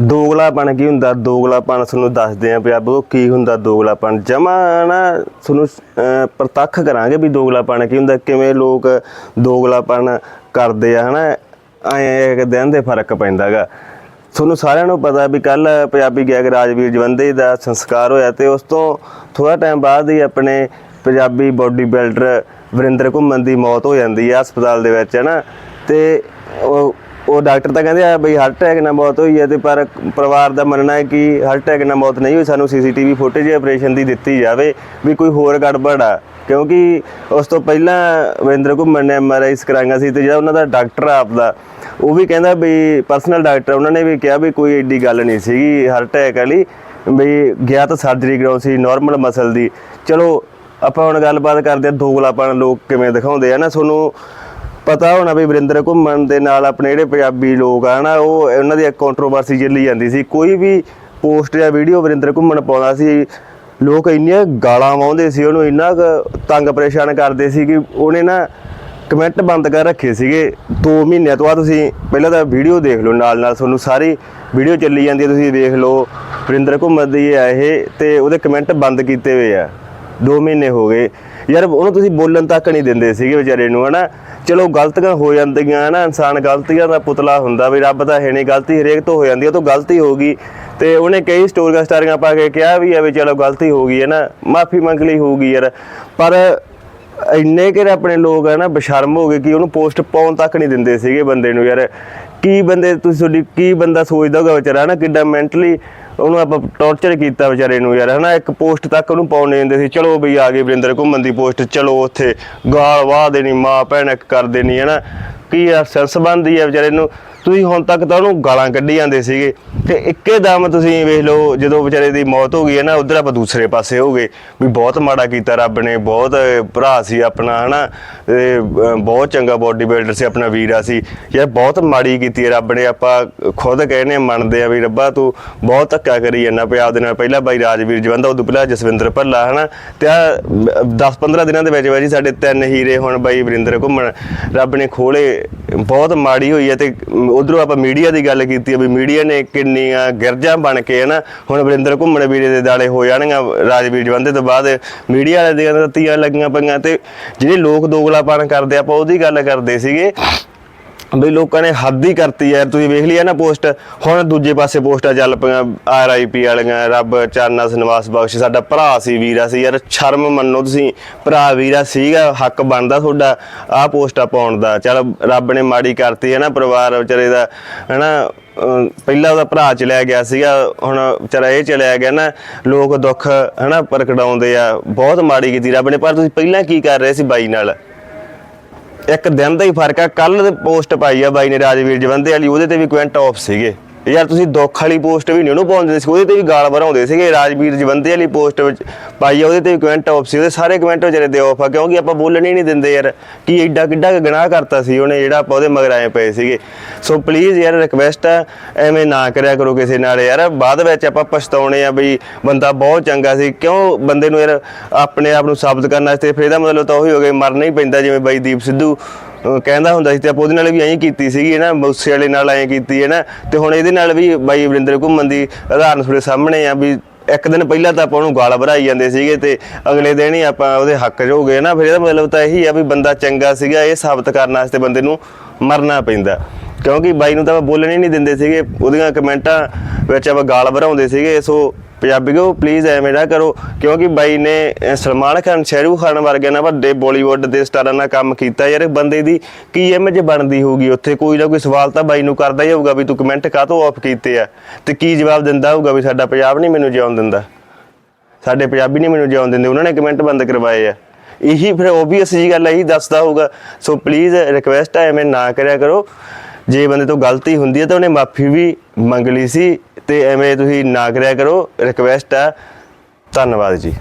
ਦੋਗਲਾਪਣ ਕੀ ਹੁੰਦਾ? ਦੋਗਲਾਪਣ ਤੁਹਾਨੂੰ ਦੱਸਦੇ ਆ ਪੰਜਾਬੋ ਕੀ ਹੁੰਦਾ ਦੋਗਲਾਪਣ? ਜਮਾ ਨਾ ਤੁਹਾਨੂੰ ਪ੍ਰਤੱਖ ਕਰਾਂਗੇ ਵੀ ਦੋਗਲਾਪਣ ਕੀ ਹੁੰਦਾ, ਕਿਵੇਂ ਲੋਕ ਦੋਗਲਾਪਣ ਕਰਦੇ ਆ, ਹਨਾ? ਐ ਇੱਕ ਦਿਨ ਦੇ ਫ਼ਰਕ ਪੈਂਦਾਗਾ। ਤੁਹਾਨੂੰ ਸਾਰਿਆਂ ਨੂੰ ਪਤਾ ਵੀ ਕੱਲ ਪੰਜਾਬੀ ਗਾਇਕ ਰਾਜਵੀਰ ਜਵੰਦੇ ਦਾ ਸੰਸਕਾਰ ਹੋਇਆ ਤੇ ਉਸ ਤੋਂ ਥੋੜਾ ਟਾਈਮ ਬਾਅਦ ਹੀ ਆਪਣੇ ਪੰਜਾਬੀ ਬਾਡੀ ਬਿਲਡਰ ਵਰਿੰਦਰ ਘੁੰਮਣ ਦੀ ਮੌਤ ਹੋ ਜਾਂਦੀ ਆ ਹਸਪਤਾਲ ਦੇ ਵਿੱਚ ਹੈ ਨਾ ਤੇ ਉਹ ਉਹ ਡਾਕਟਰ ਤਾਂ ਕਹਿੰਦੇ ਆ ਬਈ ਹਾਰਟ ਅਟੈਕ ਨਾਲ ਮੌਤ ਹੋਈ ਹੈ ਤੇ ਪਰ ਪਰਿਵਾਰ ਦਾ ਮੰਨਣਾ ਹੈ ਕਿ ਹਾਰਟ ਅਟੈਕ ਨਾਲ ਮੌਤ ਨਹੀਂ ਹੋਈ, ਸਾਨੂੰ ਸੀਸੀਟੀਵੀ ਫੁਟੇਜ ਆਪਰੇਸ਼ਨ ਦੀ ਦਿੱਤੀ ਜਾਵੇ ਵੀ ਕੋਈ ਹੋਰ ਗੜਬੜ ਆ। ਕਿਉਂਕਿ ਉਸ ਤੋਂ ਪਹਿਲਾਂ ਵਰਿੰਦਰ ਘੁੰਮਣ ਨੇ ਐਮਆਰਆਈਸ ਕਰਾਈਆਂ ਸੀ ਤੇ ਜਿਹੜਾ ਉਹਨਾਂ ਦਾ ਡਾਕਟਰ ਆ ਆਪਦਾ, ਉਹ ਵੀ ਕਹਿੰਦਾ ਵੀ ਪਰਸਨਲ ਡਾਕਟਰ ਉਹਨਾਂ ਨੇ ਵੀ ਕਿਹਾ ਵੀ ਕੋਈ ਏਡੀ ਗੱਲ ਨਹੀਂ ਸੀਗੀ ਹਾਰਟ ਅਟੈਕ ਵਾਲੀ ਵੀ ਗਿਆ ਤਾਂ ਸਰਜਰੀ ਕਰਾਉ ਸੀ ਨਾਰਮਲ ਮਸਲ ਦੀ। ਚਲੋ, ਆਪਾਂ ਹੁਣ ਗੱਲਬਾਤ ਕਰਦੇ ਆ ਦੋਗਲਾਪਣ ਲੋਕ ਕਿਵੇਂ ਦਿਖਾਉਂਦੇ ਆ ਨਾ, ਤੁਹਾਨੂੰ ਪਤਾ ਹੋਣਾ ਵੀ ਵਰਿੰਦਰ ਘੁੰਮਣ ਦੇ ਨਾਲ ਆਪਣੇ ਜਿਹੜੇ ਪੰਜਾਬੀ ਲੋਕ ਆ ਨਾ, ਉਹ ਉਹਨਾਂ ਦੀ ਇੱਕ ਕੰਟਰੋਵਰਸੀ ਚੱਲੀ ਜਾਂਦੀ ਸੀ। ਕੋਈ ਵੀ ਪੋਸਟ ਜਾਂ ਵੀਡੀਓ ਵਰਿੰਦਰ ਘੁੰਮਣ ਪਾਉਂਦਾ ਸੀ, ਲੋਕ ਇੰਨੀਆਂ ਗਾਲਾਂ ਵਾਉਂਦੇ ਸੀ, ਉਹਨੂੰ ਇੰਨਾ ਕੁ ਤੰਗ ਪਰੇਸ਼ਾਨ ਕਰਦੇ ਸੀ ਕਿ ਉਹਨੇ ਨਾ ਕਮੈਂਟ ਬੰਦ ਕਰ ਰੱਖੇ ਸੀਗੇ। 2 ਮਹੀਨਿਆਂ ਤੋਂ ਆ ਤੁਸੀਂ ਪਹਿਲਾਂ ਤਾਂ ਵੀਡੀਓ ਦੇਖ ਲਓ ਨਾਲ ਨਾਲ ਤੁਹਾਨੂੰ ਸਾਰੀ ਵੀਡੀਓ ਚੱਲੀ ਜਾਂਦੀ ਹੈ, ਤੁਸੀਂ ਦੇਖ ਲਓ ਵਰਿੰਦਰ ਘੁੰਮਣ ਦੀ ਹੈ ਇਹ, ਤੇ ਉਹਦੇ ਕਮੈਂਟ ਬੰਦ ਕੀਤੇ ਹੋਏ ਆ। 2 ਮਹੀਨੇ ਹੋ ਗਏ। ਯਾਰ ਉਹਨੂੰ ਤੁਸੀਂ ਬੋਲਣ ਤੱਕ ਨਹੀਂ ਦਿੰਦੇ ਸੀਗੇ ਵਿਚਾਰੇ ਨੂੰ, ਹਨਾ? ਚਲੋ ਗਲਤੀਆਂ ਹੋ ਜਾਂਦੀਆਂ ਹਨਾ, ਇਨਸਾਨ ਗਲਤੀਆਂ ਦਾ ਪੁਤਲਾ ਹੁੰਦਾ ਵੀ ਰੱਬ ਤਾਂ ਹੈ ਨਹੀਂ ਗਲਤੀ ਹਰੇਕ ਤੋਂ ਹੋ ਜਾਂਦੀ ਹੈ ਤੋਂ ਗਲਤੀ ਹੋ ਗਈ। ਤੇ ਉਹਨੇ ਕਈ ਸਟੋਰੀਆਂ ਸਟਾਰੀਆਂ ਪਾ ਕੇ ਕਿਹਾ ਵੀ ਆ ਵੀ ਚਲੋ ਗਲਤੀ ਹੋ ਗਈ ਹੈ ਨਾ, ਮਾਫੀ ਮੰਗ ਲਈ ਹੋਊਗੀ ਯਾਰ। ਪਰ ਇੰਨੇ ਕਿ ਆਪਣੇ ਲੋਕ ਹੈ ਨਾ, ਬਸ਼ਰਮ ਹੋ ਗਏ ਕਿ ਉਹਨੂੰ ਪੋਸਟ ਪਾਉਣ ਤੱਕ ਨਹੀਂ ਦਿੰਦੇ ਸੀਗੇ ਬੰਦੇ ਨੂੰ ਯਾਰ। ਕੀ ਬੰਦੇ, ਤੁਸੀਂ ਤੁਹਾਡੀ, ਕੀ ਬੰਦਾ ਸੋਚਦਾ ਹੋਗਾ ਵਿਚਾਰਾ ਨਾ ਕਿੱਡਾ ਮੈਂਟਲੀ ਉਹਨੂੰ ਆਪਾਂ ਟੌਰਚਰ ਕੀਤਾ ਵਿਚਾਰੇ ਨੂੰ ਯਾਰ, ਹਨਾ? ਇੱਕ ਪੋਸਟ ਤੱਕ ਉਹਨੂੰ ਪਾਉਣ ਨਹੀਂ ਦਿੰਦੇ ਸੀ, ਚਲੋ ਬਈ ਆ ਗਏ ਵਰਿੰਦਰ ਘੁੰਮਣ ਦੀ ਪੋਸਟ ਚਲੋ ਉੱਥੇ ਗਾਲ ਵਾਹ ਦੇਣੀ, ਮਾਂ ਭੈਣ ਇੱਕ ਕਰ ਦੇਣੀ ਹਨਾ? ਕੀ ਯਾਰ ਸੈਂਸ ਬਣਦੀ ਆ ਵਿਚਾਰੇ ਨੂੰ? ਤੁਸੀਂ ਹੁਣ ਤੱਕ ਤਾਂ ਉਹਨੂੰ ਗਾਲਾਂ ਕੱਢੀ ਜਾਂਦੇ ਸੀਗੇ। ਤੇ ਇੱਕੇ ਦਮ ਤੁਸੀਂ ਵੇਖ ਲਓ ਜਦੋਂ ਵਿਚਾਰੇ ਦੀ ਮੌਤ ਹੋ ਗਈ ਹੈ ਨਾ ਉਧਰ ਆਪਾਂ ਦੂਸਰੇ ਪਾਸੇ ਹੋ ਗਏ। ਵੀ ਬਹੁਤ ਮਾੜਾ ਕੀਤਾ ਰੱਬ ਨੇ ਬਹੁਤ ਭਰਾ ਸੀ ਆਪਣਾ ਹਨਾ। ਤੇ ਅਹ, ਬਹੁਤ ਚੰਗਾ ਬੋਡੀ ਬਿਲਡਰ ਸੀ ਆਪਣਾ ਵੀਰਾ ਸੀ। ਯਾਰ ਬਹੁਤ ਮਾੜੀ ਕੀਤੀ ਰੱਬ ਨੇ ਆਪਾਂ ਖੁਦ ਕਹਿੰਦੇ ਹਾਂ, ਮੰਨਦੇ ਆ ਵੀ ਰੱਬਾ ਤੂੰ ਬਹੁਤ ਧੱਕਾ ਕਰੀ ਜਾਂਦਾ ਪਿਆ ਦੇ ਨਾਲ। ਪਹਿਲਾਂ ਬਾਈ ਰਾਜਵੀਰ ਜਵੰਦਾ ਉਦੋਂ ਪਹਿਲਾਂ ਜਸਵਿੰਦਰ ਭੱਲਾ ਹਨਾ। ਤੇ ਆ 10-15 ਦਿਨਾਂ ਦੇ ਵਿੱਚ ਵਿੱਚ ਸਾਡੇ ਤਿੰਨ ਹੀਰੇ ਹੁਣ ਬਾਈ ਵਰਿੰਦਰ ਘੁੰਮਣ। ਰੱਬ ਨੇ ਖੋਲੇ ਬਹੁਤ ਮਾੜੀ ਹੋਈ ਹੈ ਤੇ ਉਧਰੋਂ ਆਪਾਂ ਮੀਡੀਆ ਦੀ ਗੱਲ ਕੀਤੀ ਆ ਵੀ ਮੀਡੀਆ ਨੇ ਕਿੰਨੀਆਂ ਗਿਰਜਾਂ ਬਣ ਕੇ ਹਨਾ, ਹੁਣ ਵਰਿੰਦਰ ਘੁੰਮਣ ਵੀਰੇ ਦੇ ਦਾਲੇ ਹੋ ਜਾਣਗੀਆਂ, ਰਾਜਵੀਰ ਜਵੰਦੇ ਤੋਂ ਬਾਅਦ ਮੀਡੀਆ ਵਾਲੇ ਦੀਆਂ ਤੀਆਂ ਲੱਗੀਆਂ ਪਈਆਂ ਤੇ ਜਿਹੜੇ ਲੋਕ ਦੋਗਲਾਪਨ ਕਰਦੇ ਆਪਾਂ ਉਹਦੀ ਗੱਲ ਕਰਦੇ ਸੀਗੇ ਬਈ ਲੋਕਾਂ ਨੇ ਹੱਦ ਹੀ ਕਰਤੀ ਯਾਰ ਤੁਸੀਂ ਵੇਖ ਲਿਆ ਨਾ ਪੋਸਟ, ਹੁਣ ਦੂਜੇ ਪਾਸੇ ਪੋਸਟਾਂ ਚੱਲ ਪਈਆਂ ਆਰਆਈਪੀ ਵਾਲੀਆਂ, ਰੱਬ ਚਾਨਣਾ ਨਿਵਾਸ ਬਖਸ਼, ਸਾਡਾ ਭਰਾ ਸੀ ਵੀਰਾ ਸੀ, ਯਾਰ ਸ਼ਰਮ ਮੰਨੋ ਤੁਸੀਂ, ਭਰਾ ਵੀਰਾ ਸੀਗਾ, ਹੱਕ ਬਣਦਾ ਤੁਹਾਡਾ, ਆਹ ਪੋਸਟਾਂ ਪਾਉਣ ਦਾ। ਚਲ ਰੱਬ ਨੇ ਮਾੜੀ ਕਰਤੀ ਹੈ ਨਾ, ਪਰਿਵਾਰ ਵਿਚਾਰੇ ਦਾ, ਹਨਾ ਅਹ ਪਹਿਲਾਂ ਉਹਦਾ ਭਰਾ ਚਲਿਆ ਗਿਆ ਸੀਗਾ, ਹੁਣ ਵਿਚਾਰਾ ਇਹ ਚਲਿਆ ਗਿਆ ਨਾ, ਲੋਕ ਦੁੱਖ, ਹਨਾ, ਪ੍ਰਗਟਾਉਂਦੇ ਆ, ਬਹੁਤ ਮਾੜੀ ਕੀਤੀ ਰੱਬ ਨੇ, ਪਰ ਤੁਸੀਂ ਪਹਿਲਾਂ ਕੀ ਕਰ ਰਹੇ ਸੀ ਬਾਈ ਨਾਲ? ਇੱਕ ਦਿਨ ਦਾ ਹੀ ਫ਼ਰਕ ਆ। ਕੱਲ ਪੋਸਟ ਪਾਈ ਆ ਬਾਈ ਨੇ ਰਾਜਵੀਰ ਜਵੰਦੇ ਵਾਲੀ, ਉਹਦੇ ਤੇ ਵੀ ਕੁਇੰਟ ਆਫ ਸੀਗੇ। ਯਾਰ ਤੁਸੀਂ ਦੁੱਖ ਵਾਲੀ ਪੋਸਟ ਵੀ ਨਹੀਂ ਉਹਨੂੰ ਪਾਉਂਦੇ ਸੀ, ਉਹਦੇ ਤੇ ਵੀ ਗਾਲ ਭਰਾਉਂਦੇ ਸੀਗੇ ਰਾਜਵੀਰ ਜਵੰਦੇ ਵਾਲੀ ਪੋਸਟ ਵਿੱਚ ਪਾਈ ਆ, ਉਹਦੇ ਤੇ ਵੀ ਕਮੈਂਟ ਆਫ ਸੀ, ਉਹਦੇ ਸਾਰੇ ਕਮੈਂਟ ਵਿਚਾਰੇ ਦੇ ਆਫ ਆ, ਕਿਉਂਕਿ ਆਪਾਂ ਬੋਲਣ ਹੀ ਨਹੀਂ ਦਿੰਦੇ ਯਾਰ, ਕਿ ਐਡਾ ਕਿੱਡਾ ਕੁ ਕਰਤਾ ਸੀ ਉਹਨੇ ਜਿਹੜਾ ਆਪਾਂ ਉਹਦੇ ਮਗਰ ਆਏ ਪਏ ਸੀਗੇ। ਸੋ ਪਲੀਜ਼ ਯਾਰ ਰਿਕਵੈਸਟ ਆ, ਐਵੇਂ ਨਾ ਕਰਿਆ ਕਰੋ ਕਿਸੇ ਨਾਲ ਯਾਰ, ਬਾਅਦ ਵਿੱਚ ਆਪਾਂ ਪਛਤਾਉਣੇ ਆ ਬਈ ਬੰਦਾ ਬਹੁਤ ਚੰਗਾ ਸੀ, ਕਿਉਂ ਬੰਦੇ ਨੂੰ ਯਾਰ ਆਪਣੇ ਆਪ ਨੂੰ ਸਾਬਤ ਕਰਨ ਵਾਸਤੇ ਫਿਰ ਇਹਦਾ ਮਤਲਬ ਤਾਂ ਉਹੀ ਹੋ ਗਿਆ ਮਰਨਾ ਹੀ ਪੈਂਦਾ, ਜਿਵੇਂ ਬਾਈ ਦੀਪ ਸਿੱਧੂ ਕਹਿੰਦਾ ਹੁੰਦਾ ਸੀ ਤੇ ਆਪਾਂ ਉਹਦੇ ਨਾਲ ਵੀ ਐਂ ਕੀਤੀ ਸੀਗੀ ਨਾ ਮੂਸੇ ਵਾਲੇ ਨਾਲ ਐਂ ਕੀਤੀ, ਹੈ ਨਾ, ਤੇ ਹੁਣ ਇਹਦੇ ਨਾਲ ਵੀ ਬਾਈ ਵਰਿੰਦਰ ਘੁੰਮਣ ਦੀ ਉਦਾਹਰਨ ਤੁਹਾਡੇ ਸਾਹਮਣੇ ਆ ਵੀ ਇੱਕ ਦਿਨ ਪਹਿਲਾਂ ਤਾਂ ਆਪਾਂ ਉਹਨੂੰ ਗਾਲ ਭਰਾਈ ਜਾਂਦੇ ਸੀਗੇ ਤੇ ਅਗਲੇ ਦਿਨ ਹੀ ਆਪਾਂ ਉਹਦੇ ਹੱਕ 'ਚ ਹੋ ਗਏ ਨਾ, ਫਿਰ ਇਹਦਾ ਮਤਲਬ ਤਾਂ ਇਹੀ ਆ ਵੀ ਬੰਦਾ ਚੰਗਾ ਸੀਗਾ, ਇਹ ਸਾਬਤ ਕਰਨ ਵਾਸਤੇ ਬੰਦੇ ਨੂੰ ਮਰਨਾ ਪੈਂਦਾ। ਕਿਉਂਕਿ ਬਾਈ ਨੂੰ ਤਾਂ ਆਪਾਂ ਬੋਲਣ ਹੀ ਨਹੀਂ ਦਿੰਦੇ ਸੀਗੇ, ਉਹਦੀਆਂ ਕਮੈਂਟਾਂ ਵਿੱਚ ਆਪਾਂ ਗਾਲ ਭਰਾਉਂਦੇ ਸੀਗੇ, ਸੋ ਪੰਜਾਬੀਓ ਪਲੀਜ਼ ਐਵੇਂ ਨਾ ਕਰੋ, ਕਿਉਂਕਿ ਬਾਈ ਨੇ ਸਲਮਾਨ ਖਾਨ ਸ਼ਾਹਰੂਖ ਖਾਨ ਵਰਗੇ ਨਾ ਵੱਡੇ ਬਾਲੀਵੁੱਡ ਦੇ ਸਟਾਰਾਂ ਨਾਲ ਕੰਮ ਕੀਤਾ ਯਾਰ ਬੰਦੇ ਦੀ ਕੀ ਇਮੇਜ ਬਣਦੀ ਹੋਊਗੀ ਉੱਥੇ? ਕੋਈ ਨਾ ਕੋਈ ਸਵਾਲ ਤਾਂ ਬਾਈ ਨੂੰ ਕਰਦਾ ਹੀ ਹੋਊਗਾ ਵੀ ਤੂੰ ਕਮੈਂਟ ਕਾਹਤੋਂ ਆਫ ਕੀਤੇ ਆ? ਤੇ ਕੀ ਜਵਾਬ ਦਿੰਦਾ ਹੋਊਗਾ ਵੀ ਸਾਡਾ ਪੰਜਾਬ ਨਹੀਂ ਮੈਨੂੰ ਜਿਉਣ ਦਿੰਦਾ? ਸਾਡੇ ਪੰਜਾਬੀ ਨਹੀਂ ਮੈਨੂੰ ਜਿਉਣ ਦਿੰਦੇ, ਉਹਨਾਂ ਨੇ ਕਮੈਂਟ ਬੰਦ ਕਰਵਾਏ ਆ। ਇਹੀ ਫਿਰ ਓਬਵੀਅਸ ਜੀ ਗੱਲ ਇਹੀ ਦੱਸਦਾ ਹੋਊਗਾ। ਸੋ ਪਲੀਜ਼ ਰਿਕਵੈਸਟ ਹੈ ਐਵੇਂ ਨਾ ਕਰਿਆ ਕਰੋ। ਜੇ ਬੰਦੇ ਤੋਂ ਗਲਤੀ ਹੁੰਦੀ ਹੈ ਤਾਂ ਉਹਨੇ ਮਾਫੀ ਵੀ ਮੰਗ ਲਈ ਸੀ। ਤੇ ਐਵੇਂ ਤੁਸੀਂ ਨਾ ਕਰਿਆ ਕਰੋ ਰਿਕਵੈਸਟ ਆ। ਧੰਨਵਾਦ ਜੀ।